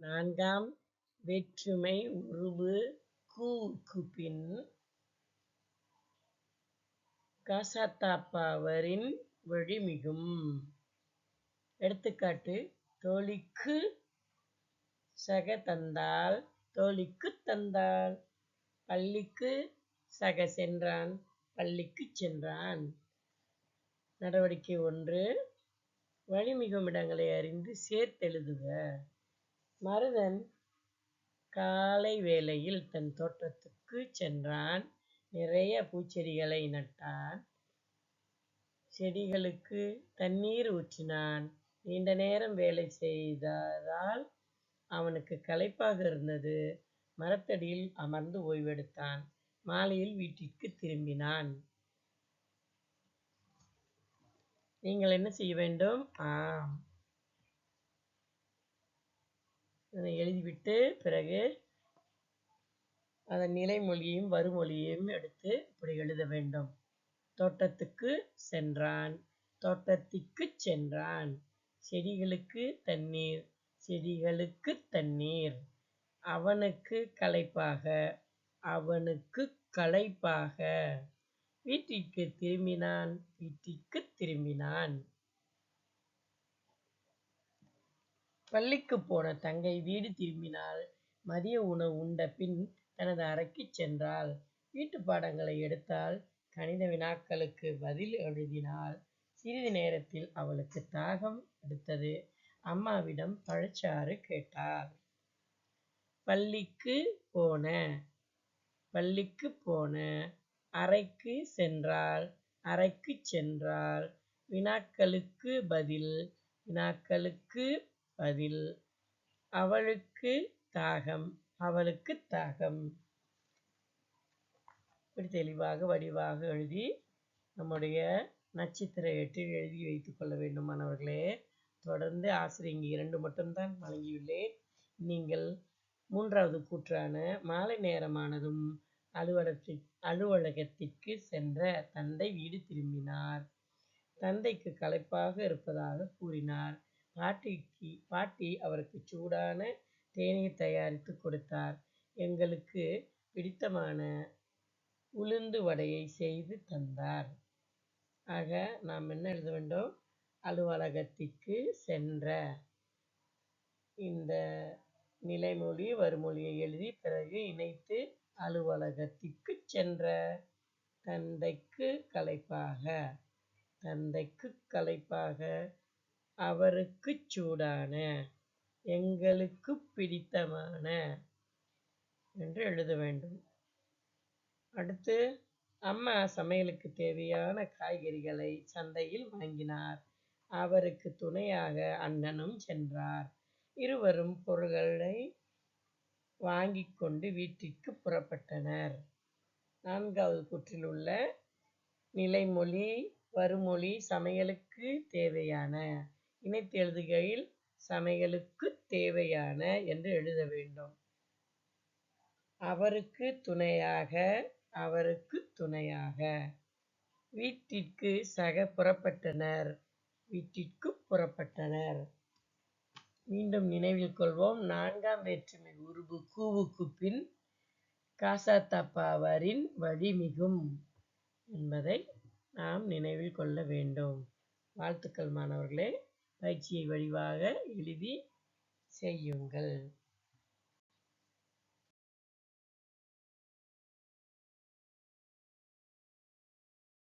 நான்காம் வேற்றுமை உருபு கூக்கு பின் கசதப்பவரின் வழிமிகும். எடுத்துக்காட்டு தோழிக்கு சக தந்தால் தோழிக்குத் தந்தால் பள்ளிக்கு சக சென்றான் பள்ளிக்குச் சென்றான். நடவடிக்கை ஒன்று வழிமிகும் இடங்களை அறிந்து சேர்த்தெழுதுக. மருதன் காலை வேளையில் தன் தோட்டத்துக்குச் சென்றான். நிறைய பூச்செடிகளை நட்டான். செடிகளுக்கு தண்ணீர் ஊற்றினான். நீண்ட நேரம் வேலை செய்ததால் அவனுக்கு களைப்பாக இருந்தது. மரத்தடியில் அமர்ந்து ஓய்வெடுத்தான். மாலையில் வீட்டிற்குத் திரும்பினான். நீங்கள் என்ன செய்ய வேண்டும்? ஆம் இதனை எழுதிவிட்டு பிறகு அதன் நிலைமொழியையும் வருமொழியையும் எடுத்து இப்படி எழுத வேண்டும். தோட்டத்துக்கு சென்றான் தோட்டத்திற்குச் சென்றான். செடிகளுக்கு தண்ணீர் செடிகளுக்குத் தண்ணீர். அவனுக்கு களைப்பாக அவனுக்குக் களைப்பாக. வீட்டிற்குத் திரும்பினான் வீட்டிற்குத் திரும்பினான். பள்ளிக்குப் போன தங்கை வீடு திரும்பினாள். மதிய உணவு உண்ட பின் தனது அறைக்குச் சென்றாள். வீட்டுப் பாடங்களை எடுத்தாள். கணித வினாக்களுக்கு பதில் எழுதினாள். சிறிது நேரத்தில் அவளுக்குத் தாகம் எடுத்தது. அம்மாவிடம் பழச்சாறு கேட்டாள். பள்ளிக்குப் போன பள்ளிக்குப் போன. அறைக்குச் சென்றாள் அறைக்குச் சென்றாள். வினாக்களுக்கு பதில் வினாக்களுக்கு அதில் அவளுக்கு தாகம் அவளுக்கு தாகம். இப்படி தெளிவாக வடிவாக எழுதி நம்முடைய நட்சத்திர எட்டில் எழுதி வைத்துக் கொள்ள வேண்டும் மாணவர்களே. தொடர்ந்து ஆசிரியர் இங்கு இரண்டு மட்டும்தான் வழங்கியுள்ளேன். நீங்கள் மூன்றாவது கூற்றான மாலை நேரமானதும் அலுவலகத்தை அலுவலகத்திற்கு சென்ற தந்தை வீடு திரும்பினார். தந்தைக்கு களைப்பாக இருப்பதாக கூறினார். பாட்டிக்கு பாட்டி அவருக்குச் சூடான தேநீர் தயாரித்துக் கொடுத்தார். எங்களுக்குப் பிடித்தமான உளுந்து வடையைச் செய்து தந்தார். ஆக நாம் என்ன எழுத வேண்டும்? அலுவலகத்திற்கு சென்ற இந்த நிலைமொழி வருமொழியை எழுதி பிறகு இணைத்து அலுவலகத்திற்குச் சென்ற தந்தைக்கு களைப்பாக தந்தைக்குக் களைப்பாக அவருக்குச் சூடான எங்களுக்குப் பிடித்தமான என்று எழுத வேண்டும். அடுத்து அம்மா சமையலுக்கு தேவையான காய்கறிகளை சந்தையில் வாங்கினார். அவருக்கு துணையாக அண்ணனும் சென்றார். இருவரும் பொருள்களை வாங்கி கொண்டு வீட்டிற்கு புறப்பட்டனர். நான்காவது கூற்றில் உள்ள நிலைமொழி வருமொழி சமையலுக்கு தேவையான இணைத்து எழுதுகையில் சமையலுக்குத் தேவையான என்று எழுத வேண்டும். அவருக்கு துணையாக அவருக்கு துணையாக. வீட்டிற்கு சக புறப்பட்டனர் வீட்டிற்கு புறப்பட்டனர். மீண்டும் நினைவில் கொள்வோம் நான்காம் வேற்றுமை உருபு கூவுக்கு பின் கசதப்பவரின் வழிமிகும் என்பதை நாம் நினைவில் கொள்ள வேண்டும். வாழ்த்துக்கள் மாணவர்களே. பயிற்சியை வடிவாக எழுதி செய்யுங்கள்.